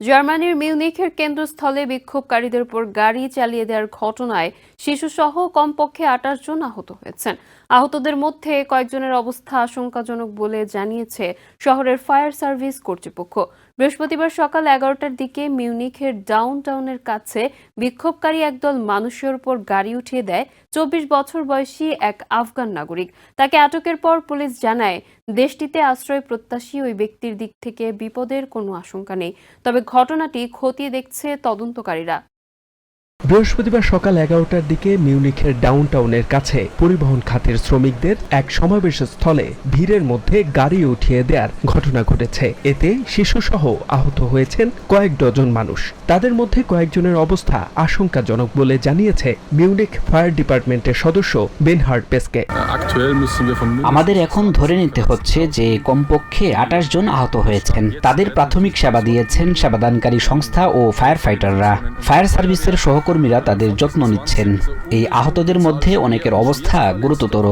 জার্মানির মিউনিখের কেন্দ্রস্থলে বিক্ষোভকারীদের উপর গাড়ি চালিয়ে দেওয়ার ঘটনায় শিশুসহ কমপক্ষে আটাশ জন আহত হয়েছেন। আহতদের মধ্যে কয়েকজনের অবস্থা আশঙ্কাজনক বলে জানিয়েছে শহরের ফায়ার সার্ভিস কর্তৃপক্ষ। বৃহস্পতিবার সকাল এগারোটার দিকে মিউনিখের ডাউন টাউনের কাছে বিক্ষোভকারী একদল মানুষের উপর গাড়ি উঠিয়ে দেয় চব্বিশ বছর বয়সী এক আফগান নাগরিক। তাকে আটকের পর পুলিশ জানায়, দেশটিতে আশ্রয় প্রত্যাশী ওই ব্যক্তির দিক থেকে বিপদের কোনো আশঙ্কা নেই। তবে ঘটনাটি খতিয়ে দেখছে তদন্তকারীরা। বৃহস্পতিবার সকাল এগারোটার দিকে মিউনিখের ডাউনটাউনের কাছে পরিবহন খাতের শ্রমিকদের এক সমাবেশ স্থলে ভিড়ের মধ্যে গাড়ি উঠিয়ে দেওয়ার ঘটনা ঘটেছে। এতে শিশুসহ আহত হয়েছেন কয়েক ডজন মানুষ। তাদের মধ্যে কয়েকজনের অবস্থা আশঙ্কাজনক বলে জানিয়েছে মিউনিক ফায়ার ডিপার্টমেন্টের সদস্য বেনহার্ড পেসকে। আমাদের এখন ধরে নিতে হচ্ছে যে কমপক্ষে আঠাশ জন আহত হয়েছেন। তাদের প্রাথমিক সেবা দিয়েছেন সেবাদানকারী সংস্থা ও ফায়ার ফাইটাররা ফায়ার সার্ভিসের সহকর্মীরা তাদের যত্ন নিচ্ছেন। এই আহতদের মধ্যে অনেকের অবস্থা গুরুতর.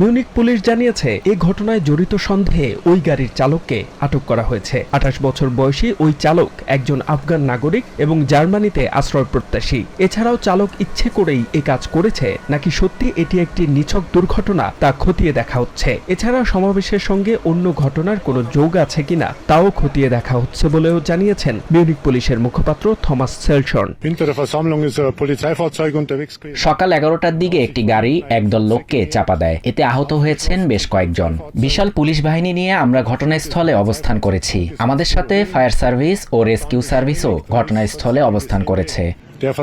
মিউনিক পুলিশ জানিয়েছে এই ঘটনায় জড়িত সন্দেহে ওই গাড়ির চালককে আটক করা হয়েছে। আঠাশ বছর বয়সী ওই চালক একজন আফগান নাগরিক এবং জার্মানিতে আশ্রয় প্রত্যাশী। এছাড়াও চালক ইচ্ছে করেই এ কাজ করেছে, নাকি সত্যি এটি একটি নিছক দুর্ঘটনা তা খতিয়ে দেখা হচ্ছে। এছাড়া সমাবেশের সঙ্গে অন্য ঘটনার কোনো যোগ আছে কিনা, তাও খতিয়ে দেখা হচ্ছে বলেও জানিয়েছেন মিউনিক পুলিশের মুখপাত্র Thomas Selson Hinter der Versammlung ist ein Polizeifahrzeug unterwegs gewesen. সকাল এগারোটার দিকে একটি গাড়ি একদল লোককে চাপা দেয়। এতে আহত হয়েছেন বেশ কয়েকজন। বিশাল পুলিশ বাহিনী নিয়ে আমরা ঘটনাস্থলে অবস্থান করেছি। আমাদের সাথে ফায়ার সার্ভিস ও রেস্কিউ সার্ভিসও ঘটনাস্থলে অবস্থান করেছে। Der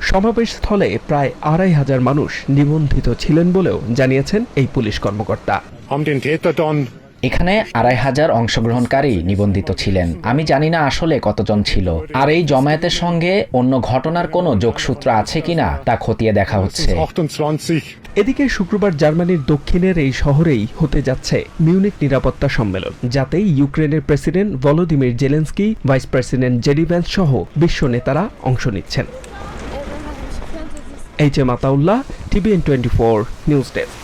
সমাবেশ স্থলে প্রায় আড়াই হাজার মানুষ নিবন্ধিত ছিলেন বলেও জানিয়েছেন এই পুলিশ কর্মকর্তা। এখানে আড়াই হাজার অংশগ্রহণকারী নিবন্ধিত ছিলেন। আমি জানি না আসলে কতজন ছিল। আর এই জমায়েতের সঙ্গে অন্য ঘটনার কোনো যোগসূত্র আছে কিনা তা খতিয়ে দেখা হচ্ছে। এদিকে শুক্রবার জার্মানির দক্ষিণের এই শহরেই হতে যাচ্ছে মিউনিক নিরাপত্তা সম্মেলন, যাতে ইউক্রেনের president Volodymyr Zelensky, vice president J D সহ বিশ্ব নেতারা অংশ নিচ্ছেন। H M Ataullah, TVN twenty four, news desk.